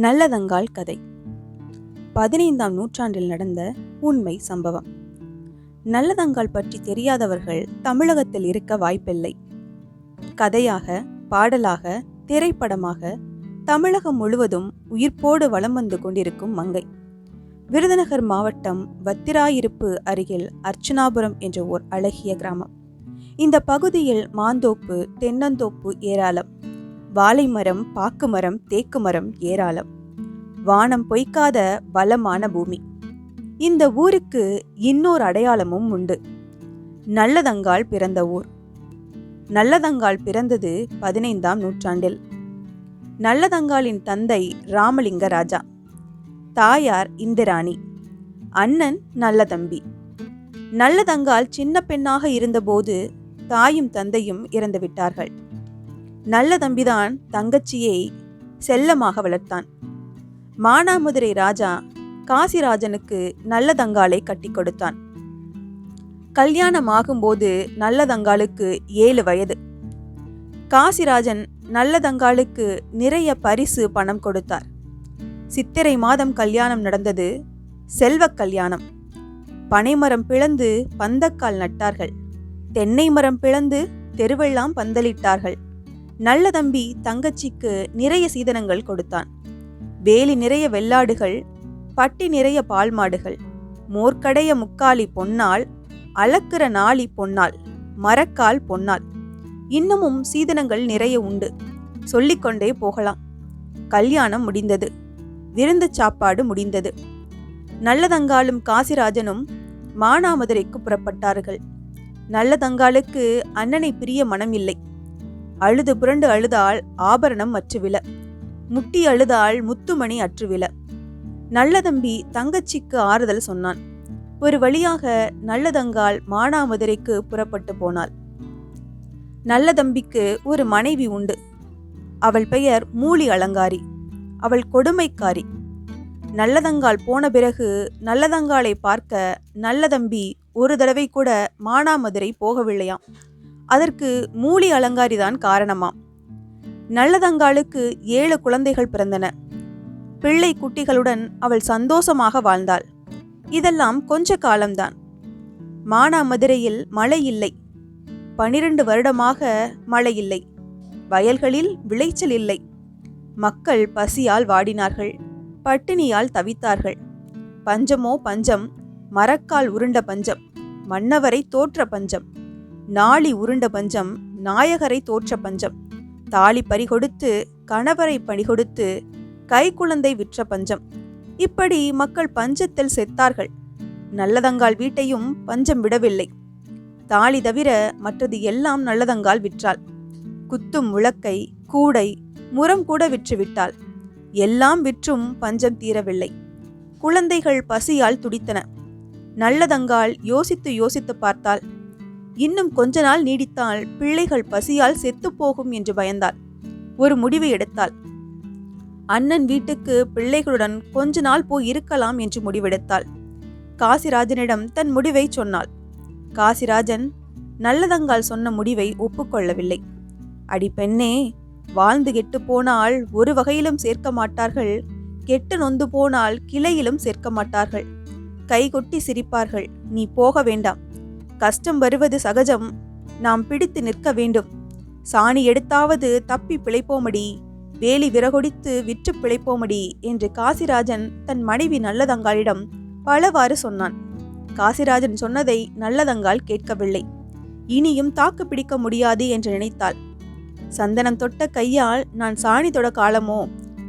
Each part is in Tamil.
நல்லதங்கால் கதை. பதினைந்தாம் நூற்றாண்டில் நடந்த உண்மை சம்பவம். நல்லதங்கால் பற்றி தெரியாதவர்கள் தமிழகத்தில் இருக்க வாய்ப்பில்லை. கதையாக பாடலாக திரைப்படமாக தமிழகம் முழுவதும் உயிர்ப்போடு வலம் வந்து கொண்டிருக்கும் மங்கை. விருதுநகர் மாவட்டம் வத்திராயிருப்பு அருகில் அர்ச்சனாபுரம் என்ற ஓர் அழகிய கிராமம். இந்த பகுதியில் மாந்தோப்பு தென்னந்தோப்பு ஏராளம். வாழை மரம் பாக்கு மரம் தேக்கு மரம் ஏராளம். வானம் பொய்க்காத பலமான பூமி. இந்த ஊருக்கு இன்னொரு அடையாளமும் உண்டு. நல்லதங்கால் பிறந்த ஊர். நல்லதங்கால் பிறந்தது பதினைந்தாம் நூற்றாண்டில். நல்லதங்காலின் தந்தை ராமலிங்க ராஜா. தாயார் இந்திராணி. அண்ணன் நல்லதம்பி. நல்லதங்கால் சின்ன பெண்ணாக இருந்தபோது தாயும் தந்தையும் இறந்துவிட்டார்கள். நல்ல தம்பிதான் தங்கச்சியை செல்லமாக வளர்த்தான். மானாமதுரை ராஜா காசிராஜனுக்கு நல்ல தங்காலை கட்டி கொடுத்தான். கல்யாணம் ஆகும்போது நல்ல தங்காலுக்கு ஏழு வயது. காசிராஜன் நல்ல தங்காலுக்கு நிறைய பரிசு பணம் கொடுத்தார். சித்திரை மாதம் கல்யாணம் நடந்தது செல்வ கல்யாணம். பனைமரம் பிளந்து பந்தக்கால் நட்டார்கள். தென்னை மரம் பிளந்து தெருவெல்லாம் பந்தலிட்டார்கள். நல்ல தம்பி தங்கச்சிக்கு நிறைய சீதனங்கள் கொடுத்தான். வேலி நிறைய வெள்ளாடுகள் பட்டி நிறைய பால் மாடுகள் மோர்க்கடைய முக்காலி பொன்னால் அளக்கிற நாளி பொன்னால் மரக்கால் பொன்னால். இன்னமும் சீதனங்கள் நிறைய உண்டு. சொல்லிக்கொண்டே போகலாம். கல்யாணம் முடிந்தது. விருந்து சாப்பாடு முடிந்தது. நல்லதங்காலும் காசிராஜனும் மானாமதுரைக்கு புறப்பட்டார்கள். நல்லதங்காலுக்கு அண்ணனை பிரிய மனமில்லை. அழுது புரண்டு அழுதால் ஆபரணம் அற்றுவில. முட்டி அழுதால் முத்துமணி அற்றுவில. நல்லதம்பி தங்கச்சிக்கு ஆறுதல் சொன்னான். ஒரு வழியாக நல்லதங்கால் மானாமதுரைக்கு புறப்பட்டு போனாள். நல்லதம்பிக்கு ஒரு மனைவி உண்டு. அவள் பெயர் மூலி அலங்காரி. அவள் கொடுமைக்காரி. நல்லதங்கால் போன பிறகு நல்லதங்காலை பார்க்க நல்லதம்பி ஒரு தடவை கூட மானாமதுரை போகவில்லையாம். அதற்கு மூலி அலங்காரிதான் காரணமாம். நல்லதங்காளுக்கு ஏழு குழந்தைகள் பிறந்தன. பிள்ளை குட்டிகளுடன் அவள் சந்தோஷமாக வாழ்ந்தாள். இதெல்லாம் கொஞ்ச காலம்தான். மானாமதுரையில் மழை இல்லை. பனிரெண்டு வருடமாக மழை இல்லை. வயல்களில் விளைச்சல் இல்லை. மக்கள் பசியால் வாடினார்கள். பட்டினியால் தவித்தார்கள். பஞ்சமோ பஞ்சம் மரக்கால் உருண்ட பஞ்சம் மன்னவரை தோற்ற பஞ்சம். நாளி உருண்ட பஞ்சம் நாயகரை தோற்ற பஞ்சம். தாலி பறிகொடுத்து கணவரை பணிகொடுத்து கைக்குழந்தை விற்ற பஞ்சம். இப்படி மக்கள் பஞ்சத்தில் செத்தார்கள். நல்லதங்கால் வீட்டையும் பஞ்சம் விடவில்லை. தாலி தவிர மற்றது எல்லாம் நல்லதங்கால் விற்றாள். குத்தும் முழக்கை கூடை முரம் கூட விற்றுவிட்டாள் எல்லாம் விற்றும் பஞ்சம் தீரவில்லை. குழந்தைகள் பசியால் துடித்தன. நல்லதங்கால் யோசித்து யோசித்து பார்த்தாள். இன்னும் கொஞ்ச நாள் நீடித்தால் பிள்ளைகள் பசியால் செத்துப்போகும் என்று பயந்தாள். ஒரு முடிவை எடுத்தாள். அண்ணன் வீட்டுக்கு பிள்ளைகளுடன் கொஞ்ச நாள் போய் இருக்கலாம் என்று முடிவெடுத்தாள். காசிராஜனிடம் தன் முடிவை சொன்னாள். காசிராஜன் நல்லதங்கால் சொன்ன முடிவை ஒப்புக்கொள்ளவில்லை. அடி பெண்ணே வாழ்ந்து கெட்டு போனால் ஒரு வகையிலும் சேர்க்க மாட்டார்கள் கெட்டு நொந்து போனால் கிளையிலும் சேர்க்க மாட்டார்கள். கைகொட்டி சிரிப்பார்கள். நீ போக வேண்டாம். கஷ்டம் வருவது சகஜம். நாம் பிடித்து நிற்க வேண்டும். சாணி எடுத்தாவது தப்பி பிழைப்போமடி. வேலி விறகொடித்து விற்று பிழைப்போமடி என்று காசிராஜன் தன் மனைவி நல்லதங்காளிடம் பலவாறு சொன்னான். காசிராஜன் சொன்னதை நல்லதங்கால் கேட்கவில்லை. இனியும் தாக்கு பிடிக்க முடியாது என்று நினைத்தாள். சந்தனம் தொட்ட கையால் நான் சாணி தொட காலமோ?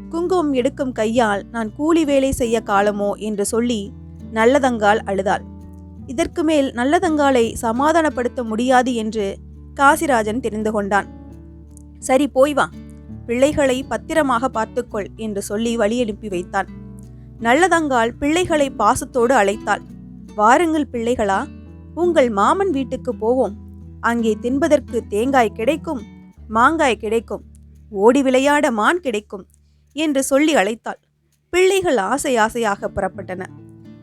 குங்குமம் எடுக்கும் கையால் நான் கூலி வேலை செய்ய காலமோ? என்று சொல்லி நல்லதங்கால் அழுதாள். இதற்கு மேல் நல்லதங்காலை சமாதானப்படுத்த முடியாது என்று காசிராஜன் தெரிந்து கொண்டான். சரி போய் வா. பிள்ளைகளை பத்திரமாக பார்த்துக்கொள் என்று சொல்லி வழியனுப்பி வைத்தான். நல்லதங்கால் பிள்ளைகளை பாசத்தோடு அழைத்தாள். வாருங்கள் பிள்ளைகளா உங்கள் மாமன் வீட்டுக்கு போவோம். அங்கே தின்பதற்கு தேங்காய் கிடைக்கும் மாங்காய் கிடைக்கும் ஓடி விளையாட மான் கிடைக்கும் என்று சொல்லி அழைத்தாள். பிள்ளைகள் ஆசை ஆசையாக புறப்பட்டன.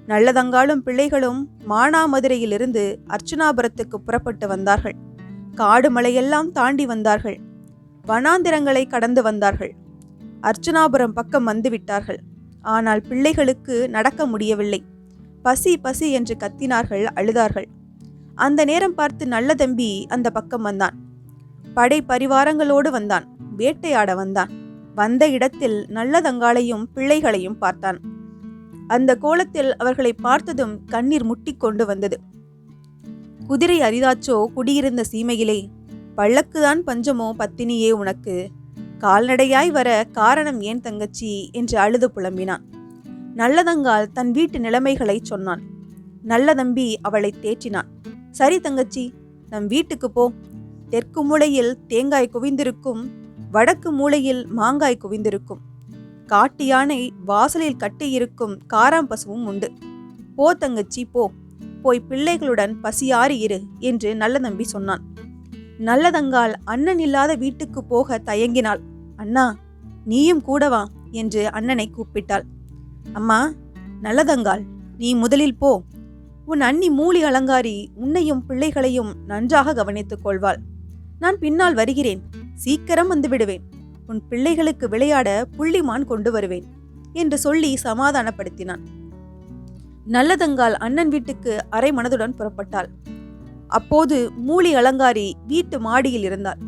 நல்லதங்காலும் பிள்ளைகளும் மானாமதுரையிலிருந்து அர்ச்சுனாபுரத்துக்கு புறப்பட்டு வந்தார்கள். காடு மலையெல்லாம் தாண்டி வந்தார்கள். வனாந்திரங்களை கடந்து வந்தார்கள். அர்ச்சனாபுரம் பக்கம் வந்துவிட்டார்கள். ஆனால் பிள்ளைகளுக்கு நடக்க முடியவில்லை. பசி பசி என்று கத்தினார்கள் அழுதார்கள். அந்த நேரம் பார்த்து நல்ல தம்பி அந்த பக்கம் வந்தான். படை பரிவாரங்களோடு வந்தான். வேட்டையாட வந்தான். வந்த இடத்தில் நல்லதங்காளையும் பிள்ளைகளையும் பார்த்தான். அந்த கோலத்தில் அவர்களை பார்த்ததும் கண்ணீர் முட்டிக்கொண்டு வந்தது. குதிரை அரிதாச்சோ குடியிருந்த சீமையிலே பள்ளக்குதான் பஞ்சமோ பத்தினியே உனக்கு. கால்நடையாய் வர காரணம் ஏன் தங்கச்சி? என்று அழுது புலம்பினான். நல்லதங்கால் தன் வீட்டு நிலைமைகளை சொன்னான். நல்ல தம்பி அவளை தேற்றினான். சரி தங்கச்சி நம் வீட்டுக்கு போ. தெற்கு மூலையில் தேங்காய் குவிந்திருக்கும் வடக்கு மூலையில் மாங்காய் குவிந்திருக்கும். காட்டு யானை வாசலில் கட்டியிருக்கும் காராம்பசுவும் உண்டு. போ தங்கச்சி போ. போய் பிள்ளைகளுடன் பசியாறி இரு என்று நல்ல நம்பி சொன்னான். நல்லதங்கால் அண்ணன் இல்லாத வீட்டுக்கு போக தயங்கினாள். அண்ணா நீயும் கூடவா என்று அண்ணனை கூப்பிட்டாள். அம்மா நல்லதங்கால் நீ முதலில் போ. உன் அண்ணி மூலி அலங்காரி உன்னையும் பிள்ளைகளையும் நன்றாக கவனித்துக் கொள்வாள். நான் பின்னால் வருகிறேன். சீக்கிரம் வந்து விடுவேன். உன் பிள்ளைகளுக்கு விளையாட புள்ளிமான் கொண்டு வருவேன் என்று சொல்லி சமாதானப்படுத்தினான். நல்லதங்கால் அண்ணன் வீட்டுக்கு அரை மனதுடன் புறப்பட்டாள். அப்போது மூலி அலங்காரி வீட்டு மாடியில் இருந்தாள்.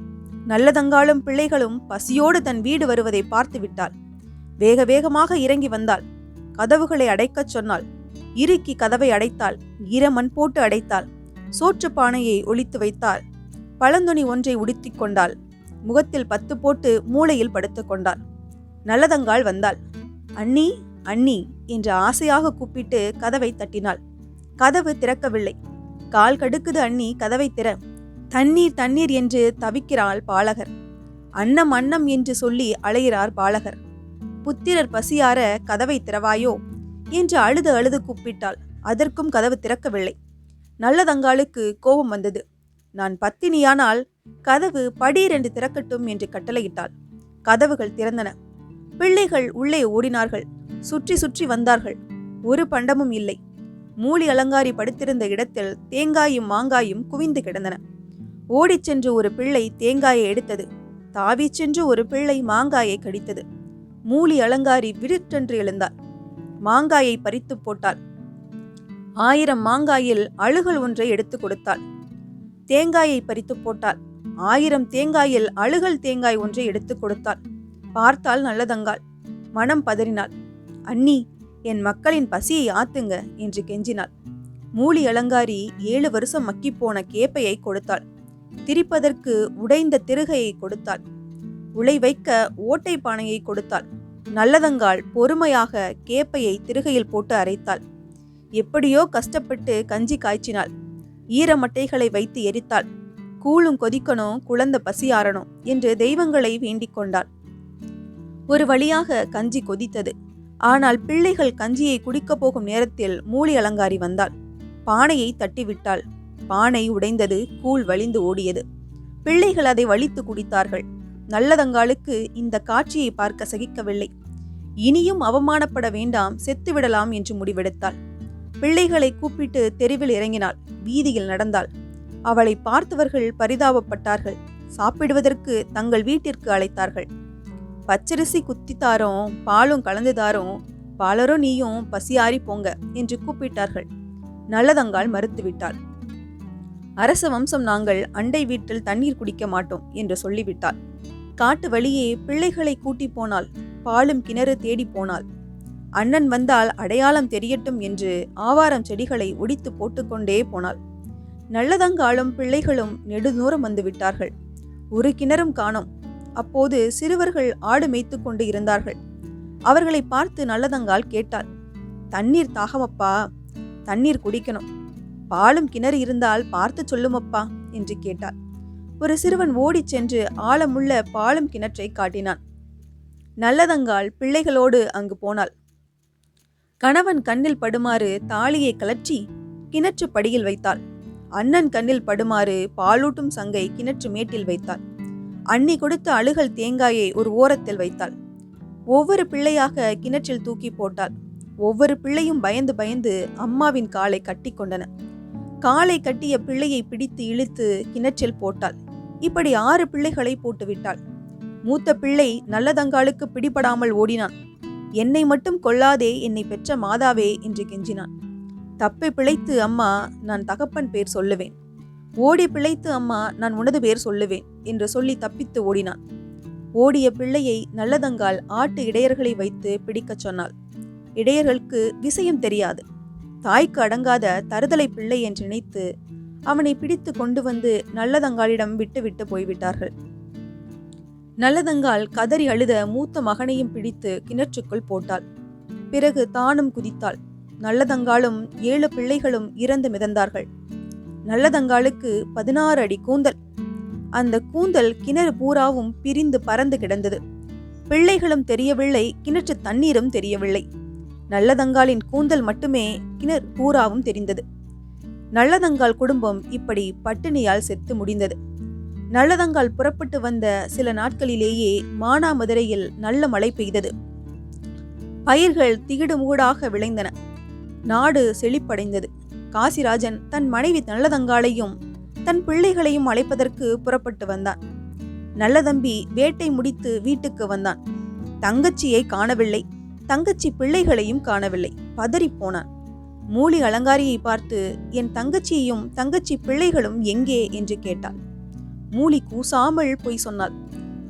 நல்லதங்காலும் பிள்ளைகளும் பசியோடு தன் வீடு வருவதை பார்த்து விட்டாள். வேக வேகமாக இறங்கி வந்தாள். கதவுகளை அடைக்கச் சொன்னாள். இறுக்கி கதவை அடைத்தாள். ஈரமண் போட்டு அடைத்தாள். சோற்று பானையை ஒழித்து வைத்தாள். பழந்துணி ஒன்றை உடுத்திக் கொண்டாள். முகத்தில் பத்து போட்டு மூளையில் படுத்து கொண்டாள். நல்லதங்காள் வந்தாள். அண்ணி அண்ணி என்று ஆசையாக கூப்பிட்டு கதவை தட்டினாள். கதவு திறக்கவில்லை. கால் கடுக்குது அண்ணி கதவை திற. தண்ணீர் தண்ணீர் என்று தவிக்கிறாள் பாலகர். அன்னம் அன்னம் என்று சொல்லி அலைகிறார் பாலகர். புத்திரர் பசியார கதவை திறவாயோ என்று அழுது அழுது கூப்பிட்டாள். அதற்கும் கதவு திறக்கவில்லை. நல்லதங்காளுக்கு கோபம் வந்தது. நான் பத்தினியானால் கதவு படீரென்று திறக்கட்டும் என்று கட்டளையிட்டாள். கதவுகள் திறந்தன. பிள்ளைகள் உள்ளே ஓடினார்கள். சுற்றி சுற்றி வந்தார்கள். ஒரு பண்டமும் இல்லை. மூலி அலங்காரி படுத்திருந்த இடத்தில் தேங்காயும் மாங்காயும் குவிந்து கிடந்தன. ஓடிச் சென்று ஒரு பிள்ளை தேங்காயை எடுத்தது. தாவிச் சென்று ஒரு பிள்ளை மாங்காயை கடித்தது. மூலி அலங்காரி விருட்டென்று எழுந்தாள் மாங்காயை பறித்து போட்டாள். ஆயிரம் மாங்காயில் அழுகல் ஒன்றை எடுத்து கொடுத்தாள். தேங்காயை பறித்து போட்டாள். ஆயிரம் தேங்காயில் அழுகல் தேங்காய் ஒன்றை எடுத்து கொடுத்தாள். பார்த்தால் நல்லதங்காள். மனம் பதறினாள். அண்ணி என் மக்களின் பசியை ஆத்துங்க என்று கெஞ்சினாள். மூலி அலங்காரி ஏழு வருஷம் மக்கிப்போன கேப்பையை கொடுத்தாள். திரிப்பதற்கு உடைந்த திருகையை கொடுத்தாள். உலை வைக்க ஓட்டை பானையை கொடுத்தாள். நல்லதங்காள் பொறுமையாக கேப்பையை திருகையில் போட்டு அரைத்தாள். எப்படியோ கஷ்டப்பட்டு கஞ்சி காய்ச்சினாள். ஈரமட்டைகளை வைத்து எரித்தாள். கூழும் கொதிக்கணும் குழந்த பசியாறணும் என்று தெய்வங்களை வேண்டிக் கொண்டாள். ஒரு வழியாக கஞ்சி கொதித்தது. ஆனால் பிள்ளைகள் கஞ்சியை குடிக்கப் போகும் நேரத்தில் மூலி அலங்காரி வந்தாள். பானையை தட்டிவிட்டாள். பானை உடைந்தது கூழ் வழிந்து ஓடியது. பிள்ளைகள் அதை வலித்து குடித்தார்கள். நல்லதங்காளுக்கு இந்த காட்சியை பார்க்க சகிக்கவில்லை. இனியும் அவமானப்பட வேண்டாம் செத்துவிடலாம் என்று முடிவெடுத்தாள். பிள்ளைகளை கூப்பிட்டு தெருவில் இறங்கினாள். வீதியில் நடந்தாள். அவளை பார்த்தவர்கள் பரிதாபப்பட்டார்கள். சாப்பிடுவதற்கு தங்கள் வீட்டிற்கு அழைத்தார்கள். பச்சரிசி குத்தித்தாரும் பாலும் கலந்துதாரோம் பாலரோ நீயும் பசியாரி போங்க என்று கூப்பிட்டார்கள். நல்லதங்கால் மறுத்துவிட்டாள். அரச வம்சம் நாங்கள் அண்டை வீட்டில் தண்ணீர் குடிக்க மாட்டோம் என்று சொல்லிவிட்டாள். காட்டு வழியே பிள்ளைகளை கூட்டி போனாள். பாலும் கிணறு தேடி போனாள். அண்ணன் வந்தால் அடையாளம் தெரியட்டும் என்று ஆவாரம் செடிகளை ஒடித்து போட்டுக்கொண்டே போனாள். நல்லதங்காலும் பிள்ளைகளும் நெடுதூரம் வந்து விட்டார்கள். ஒரு கிணறும் காணோம். அப்போது சிறுவர்கள் ஆடு மேய்த்து கொண்டு இருந்தார்கள். அவர்களை பார்த்து நல்லதங்கால் கேட்டாள். தண்ணீர் தாகமப்பா. தண்ணீர் குடிக்கணும். பாலும் கிணறு இருந்தால் பார்த்து சொல்லுமப்பா என்று கேட்டாள். ஒரு சிறுவன் ஓடிச் சென்று ஆழமுள்ள பாலும் கிணற்றை காட்டினான். நல்லதங்கால் பிள்ளைகளோடு அங்கு போனாள். கணவன் கண்ணில் படுமாறு தாலியை கலற்றி கிணற்று படியில் வைத்தாள். அண்ணன் கண்ணில் படுமாறு பாலூட்டும் சங்கை கிணற்று மேட்டில் வைத்தாள். அண்ணி கொடுத்த அழுகல் தேங்காயை ஒரு ஓரத்தில் வைத்தாள். ஒவ்வொரு பிள்ளையாக கிணற்றில் தூக்கி போட்டாள். ஒவ்வொரு பிள்ளையும் பயந்து பயந்து அம்மாவின் காலை கட்டி கொண்டன. காலை கட்டிய பிள்ளையை பிடித்து இழுத்து கிணற்றில் போட்டாள். இப்படி ஆறு பிள்ளைகளை போட்டுவிட்டாள். மூத்த பிள்ளை நல்லதங்காளுக்கு பிடிபடாமல் ஓடினான். என்னை மட்டும் கொல்லாதே என்னை பெற்ற மாதாவே என்று கெஞ்சினான். தப்பை பிழைத்து அம்மா நான் தகப்பன் பேர் சொல்லுவேன். ஓடி பிழைத்து அம்மா நான் உனது பேர் சொல்லுவேன் என்று சொல்லி தப்பித்து ஓடினான். ஓடிய பிள்ளையை நல்லதங்கால் ஆட்டு இடையர்களை வைத்து பிடிக்கச் சொன்னாள். இடையர்களுக்கு விஷயம் தெரியாது. தாய்க்கு அடங்காத தருதலை பிள்ளை என்று நினைத்து அவனை பிடித்து கொண்டு வந்து நல்லதங்காலிடம் விட்டுவிட்டு போய்விட்டார்கள். நல்லதங்கால் கதறி அழுத மூத்த மகனையும் பிடித்து கிணற்றுக்குள் போட்டாள். பிறகு தானும் குதித்தாள். நல்லதங்காலும் ஏழு பிள்ளைகளும் இறந்து மிதந்தார்கள். நல்லதங்காலுக்கு பதினாறு அடி கூந்தல். அந்த கூந்தல் கிணறு பூராவும் பிரிந்து பறந்து கிடந்தது. பிள்ளைகளும் தெரியவில்லை கிணற்று தண்ணீரும் தெரியவில்லை. நல்லதங்காலின் கூந்தல் மட்டுமே கிணறு பூராவும் தெரிந்தது. நல்லதங்கால் குடும்பம் இப்படி பட்டினியால் செத்து முடிந்தது. நல்லதங்கால் புறப்பட்டு வந்த சில நாட்களிலேயே மானாமதுரையில் நல்ல மழை பெய்தது. பயிர்கள் திகிடு விளைந்தன. நாடு செழிப்படைந்தது. காசிராஜன் தன் மனைவி நல்லதங்காலையும் தன் பிள்ளைகளையும் அழைப்பதற்கு புறப்பட்டு வந்தான். நல்லதம்பி வேட்டை முடித்து வீட்டுக்கு வந்தான். தங்கச்சியை காணவில்லை. தங்கச்சி பிள்ளைகளையும் காணவில்லை. பதறி போனான். மூலி அலங்காரியை பார்த்து என் தங்கச்சியையும் தங்கச்சி பிள்ளைகளும் எங்கே? என்று கேட்டாள். மூலி கூசாமல் போய் சொன்னாள்.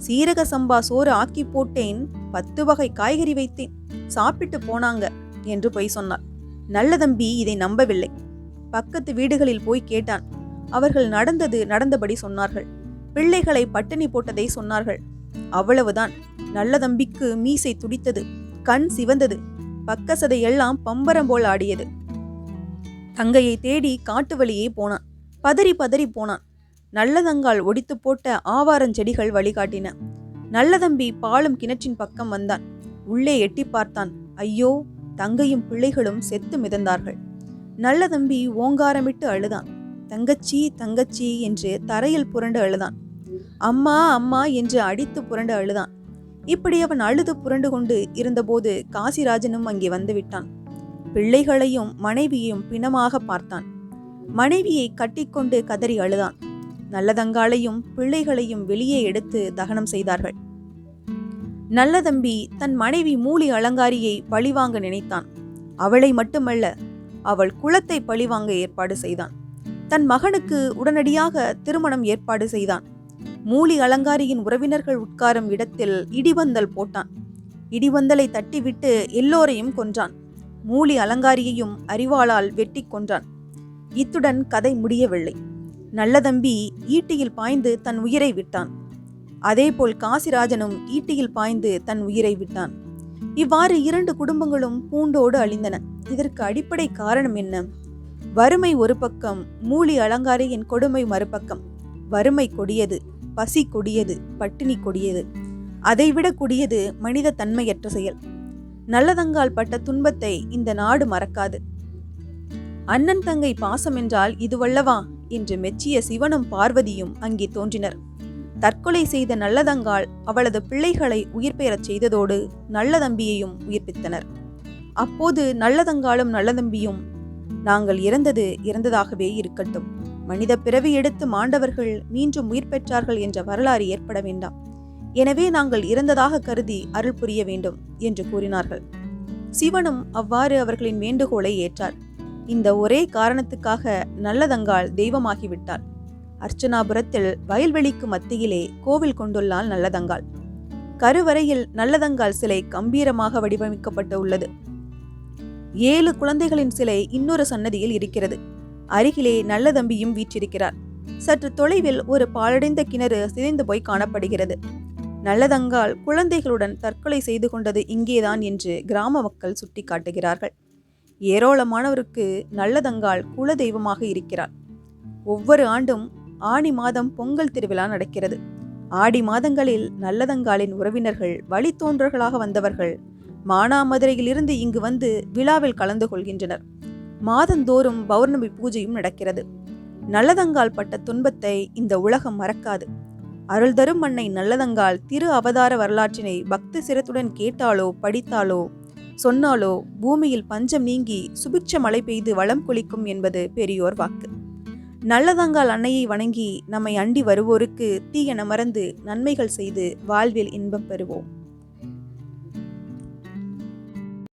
சீரக சம்பா சோறு ஆக்கி போட்டேன் பத்து வகை காய்கறி வைத்தேன் சாப்பிட்டு போனாங்க என்று போய் சொன்னாள். நல்ல தம்பி இதை நம்பவில்லை. பக்கத்து வீடுகளில் போய் கேட்டான். அவர்கள் நடந்தது நடந்தபடி சொன்னார்கள். பிள்ளைகளை பட்டினி போட்டதை சொன்னார்கள். அவ்வளவுதான். நல்ல தம்பிக்கு மீசை துடித்தது கண் சிவந்தது பக்கசதை எல்லாம் பம்பரம் போல் ஆடியது. தங்கையை தேடி காட்டு வழியே போனான். பதறி பதறி போனான். நல்லதங்கால் ஒடித்து போட்ட ஆவாரஞ்செடிகள் வழிகாட்டின. நல்லதம்பி பாலும் கிணற்றின் பக்கம் வந்தான். உள்ளே எட்டி பார்த்தான். ஐயோ தங்கையும் பிள்ளைகளும் செத்து மிதந்தார்கள். நல்லதம்பி ஓங்காரமிட்டு அழுதான். தங்கச்சி தங்கச்சி என்று தரையில் புரண்டு அழுதான். அம்மா அம்மா என்று அடித்து புரண்டு அழுதான். இப்படி அவன் அழுது புரண்டு கொண்டு இருந்தபோது காசிராஜனும் அங்கே வந்துவிட்டான். பிள்ளைகளையும் மனைவியையும் பிணமாக பார்த்தான். மனைவியை கட்டிக்கொண்டு கதறி அழுதான். நல்லதங்காலையும் பிள்ளைகளையும் வெளியே எடுத்து தகனம் செய்தார்கள். நல்லதம்பி தன் மனைவி மூலி அலங்காரியை பழிவாங்க நினைத்தான். அவளை மட்டுமல்ல அவள் குலத்தை பழிவாங்க ஏற்பாடு செய்தான். தன் மகனுக்கு உடனடியாக திருமணம் ஏற்பாடு செய்தான். மூலி அலங்காரியின் உறவினர்கள் உட்காரும் இடத்தில் இடிவந்தல் போட்டான். இடிவந்தலை தட்டிவிட்டு எல்லோரையும் கொன்றான். மூலி அலங்காரியையும் அறிவாளால் வெட்டி கொன்றான். இத்துடன் கதை முடியவில்லை. நல்லதம்பி ஈட்டியில் பாய்ந்து தன் உயிரை விட்டான். அதேபோல் காசிராஜனும் ஈட்டியில் பாய்ந்து தன் உயிரை விட்டான். இவ்வாறு இரண்டு குடும்பங்களும் பூண்டோடு அழிந்தன. இதற்கு அடிப்படை காரணம் என்ன? வறுமை ஒரு பக்கம் மூலி அலங்காரியின் கொடுமை மறுபக்கம். வறுமை கொடியது பசி கொடியது பட்டினி கொடியது. அதைவிட கொடியது மனித தன்மையற்ற செயல். நல்லதங்கால் பட்ட துன்பத்தை இந்த நாடு மறக்காது. அண்ணன் தங்கை பாசம் என்றால் இதுவல்லவா? என்று மெச்சிய சிவனும் பார்வதியும் அங்கே தோன்றினர். தற்கொலை செய்த நல்லதங்கால் அவளது பிள்ளைகளை உயிர் பெறச் செய்ததோடு நல்லதம்பியையும் உயிர்ப்பித்தனர். அப்போது நல்லதங்காலும் நல்லதம்பியும் நாங்கள் இறந்தது இறந்ததாகவே இருக்கட்டும். மனித பிறவி எடுத்து மாண்டவர்கள் மீண்டும் உயிர் பெற்றார்கள் என்ற வரலாறு ஏற்பட வேண்டாம். எனவே நாங்கள் இறந்ததாக கருதி அருள் புரிய வேண்டும் என்று கூறினார்கள். சிவனும் அவ்வாறு அவர்களின் வேண்டுகோளை ஏற்றார். இந்த ஒரே காரணத்துக்காக நல்லதங்காள் தெய்வமாகிவிட்டாள் அர்ச்சனாபுரத்தில் வயல்வெளிக்கு மத்தியிலே கோவில் கொண்டுள்ளாள் நல்லதங்காள் கருவறையில் நல்லதங்கால் சிலை கம்பீரமாக வடிவமைக்கப்பட்டு உள்ளது. ஏழு குழந்தைகளின் சிலை இன்னொரு சன்னதியில் இருக்கிறது. அருகிலே நல்ல தம்பியும் வீற்றிருக்கிறார். சற்று தொலைவில் ஒரு பாழடைந்த கிணறு சிதைந்து போய் காணப்படுகிறது. நல்லதங்கால் குழந்தைகளுடன் தற்கொலை செய்து கொண்டது இங்கேதான் என்று கிராம மக்கள் சுட்டிக்காட்டுகிறார்கள். ஏராளமானவருக்கு நல்லதங்கால் குல தெய்வமாக இருக்கிறார். ஒவ்வொரு ஆண்டும் ஆணி மாதம் பொங்கல் திருவிழா நடக்கிறது. ஆடி மாதங்களில் நல்லதங்காலின் உறவினர்கள் வழித்தோன்றர்களாக வந்தவர்கள் மானாமதுரையிலிருந்து இங்கு வந்து விழாவில் கலந்து கொள்கின்றனர். மாதந்தோறும் பௌர்ணமி பூஜையும் நடக்கிறது. நல்லதங்கால் பட்ட துன்பத்தை இந்த உலகம் மறக்காது. அருள் தரும் மண்ணை நல்லதங்கால் திரு அவதார வரலாற்றினை பக்தி சிரத்துடன் கேட்டாலோ படித்தாலோ சொன்னாலோ பூமியில் பஞ்சம் நீங்கி சுபிட்ச மழை பெய்து வளம் குளிக்கும் என்பது பெரியோர் வாக்கு. நல்லதங்கால் அன்னையை வணங்கி நம்மை அண்டி வருவோருக்கு தீயன மறந்து நன்மைகள் செய்து வாழ்வில் இன்பம் பெறுவோம்.